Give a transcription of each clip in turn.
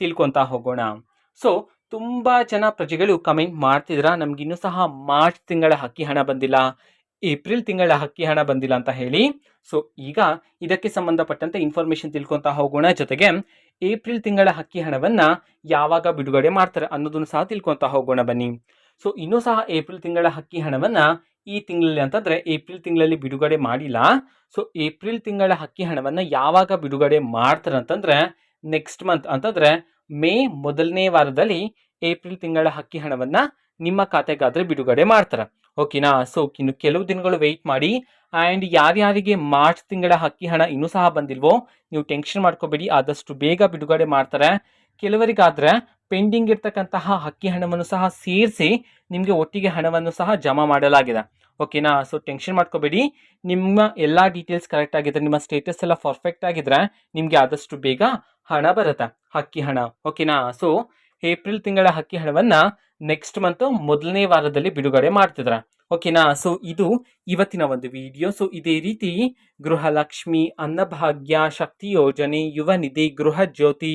ತಿಳ್ಕೊತಾ ಹೋಗೋಣ. ಸೊ ತುಂಬ ಜನ ಪ್ರಜೆಗಳು ಕಮೆಂಟ್ ಮಾಡ್ತಿದ್ರ, ನಮಗಿನ್ನೂ ಸಹ ಮಾರ್ಚ್ ತಿಂಗಳ ಹಕ್ಕಿ ಹಣ ಬಂದಿಲ್ಲ, ಏಪ್ರಿಲ್ ತಿಂಗಳ ಹಕ್ಕಿ ಹಣ ಬಂದಿಲ್ಲ ಅಂತ ಹೇಳಿ. ಸೊ ಈಗ ಇದಕ್ಕೆ ಸಂಬಂಧಪಟ್ಟಂತೆ ಇನ್ಫಾರ್ಮೇಷನ್ ತಿಳ್ಕೊತಾ ಹೋಗೋಣ. ಜೊತೆಗೆ ಏಪ್ರಿಲ್ ತಿಂಗಳ ಹಕ್ಕಿ ಹಣವನ್ನು ಯಾವಾಗ ಬಿಡುಗಡೆ ಮಾಡ್ತಾರೆ ಅನ್ನೋದನ್ನು ಸಹ ತಿಳ್ಕೊತಾ ಹೋಗೋಣ ಬನ್ನಿ. ಸೊ ಇನ್ನೂ ಸಹ ಏಪ್ರಿಲ್ ತಿಂಗಳ ಹಕ್ಕಿ ಹಣವನ್ನು ಈ ತಿಂಗಳಲ್ಲಿ ಅಂತಂದರೆ ಏಪ್ರಿಲ್ ತಿಂಗಳಲ್ಲಿ ಬಿಡುಗಡೆ ಮಾಡಿಲ್ಲ. ಸೊ ಏಪ್ರಿಲ್ ತಿಂಗಳ ಹಕ್ಕಿ ಹಣವನ್ನು ಯಾವಾಗ ಬಿಡುಗಡೆ ಮಾಡ್ತಾರೆ ಅಂತಂದರೆ ನೆಕ್ಸ್ಟ್ ಮಂತ್ ಅಂತಂದರೆ ಮೇ ಮೊದಲನೇ ವಾರದಲ್ಲಿ ಏಪ್ರಿಲ್ ತಿಂಗಳ ಹಕ್ಕಿ ಹಣವನ್ನು ನಿಮ್ಮ ಖಾತೆಗಾದರೆ ಬಿಡುಗಡೆ ಮಾಡ್ತಾರೆ. ಓಕೆನಾ ಸೊ ಇನ್ನು ಕೆಲವು ದಿನಗಳು ವೆಯ್ಟ್ ಮಾಡಿ ಆ್ಯಂಡ್ ಯಾರ್ಯಾರಿಗೆ ಮಾರ್ಚ್ ತಿಂಗಳ ಹಕ್ಕಿ ಹಣ ಇನ್ನೂ ಸಹ ಬಂದಿಲ್ವೋ, ನೀವು ಟೆನ್ಷನ್ ಮಾಡ್ಕೋಬೇಡಿ, ಆದಷ್ಟು ಬೇಗ ಬಿಡುಗಡೆ ಮಾಡ್ತಾರೆ. ಕೆಲವರಿಗಾದರೆ ಪೆಂಡಿಂಗ್ ಇರ್ತಕ್ಕಂತಹ ಅಕ್ಕಿ ಹಣವನ್ನು ಸಹ ಸೇರಿಸಿ ನಿಮಗೆ ಒಟ್ಟಿಗೆ ಹಣವನ್ನು ಸಹ ಜಮಾ ಮಾಡಲಾಗಿದೆ. ಓಕೆನಾ ಸೊ ಟೆನ್ಷನ್ ಮಾಡ್ಕೋಬೇಡಿ. ನಿಮ್ಮ ಎಲ್ಲ ಡೀಟೇಲ್ಸ್ ಕರೆಕ್ಟ್ ಆಗಿದ್ರೆ, ನಿಮ್ಮ ಸ್ಟೇಟಸ್ ಎಲ್ಲ ಪರ್ಫೆಕ್ಟ್ ಆಗಿದ್ರೆ ನಿಮಗೆ ಆದಷ್ಟು ಬೇಗ ಹಣ ಬರುತ್ತೆ ಅಕ್ಕಿ ಹಣ. ಓಕೆನಾ ಸೊ ಏಪ್ರಿಲ್ ತಿಂಗಳ ಅಕ್ಕಿ ಹಣವನ್ನು ನೆಕ್ಸ್ಟ್ ಮಂತ್ ಮೊದಲನೇ ವಾರದಲ್ಲಿ ಬಿಡುಗಡೆ ಮಾಡ್ತಿದ್ರ. ಓಕೆನಾ ಸೊ ಇದು ಇವತ್ತಿನ ಒಂದು ವಿಡಿಯೋ ಸೊ ಇದೇ ರೀತಿ ಗೃಹಲಕ್ಷ್ಮಿ, ಅನ್ನಭಾಗ್ಯ, ಶಕ್ತಿ ಯೋಜನೆ, ಯುವ ನಿಧಿ, ಗೃಹ ಜ್ಯೋತಿ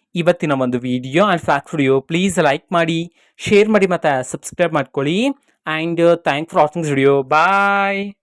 ಇವತ್ತಿನ ಒಂದು video and fact video please like ಮಾಡಿ ಶೇರ್ ಮಾಡಿ ಮತ್ತು ಸಬ್ಸ್ಕ್ರೈಬ್ ಮಾಡ್ಕೊಳ್ಳಿ. And thanks for watching video bye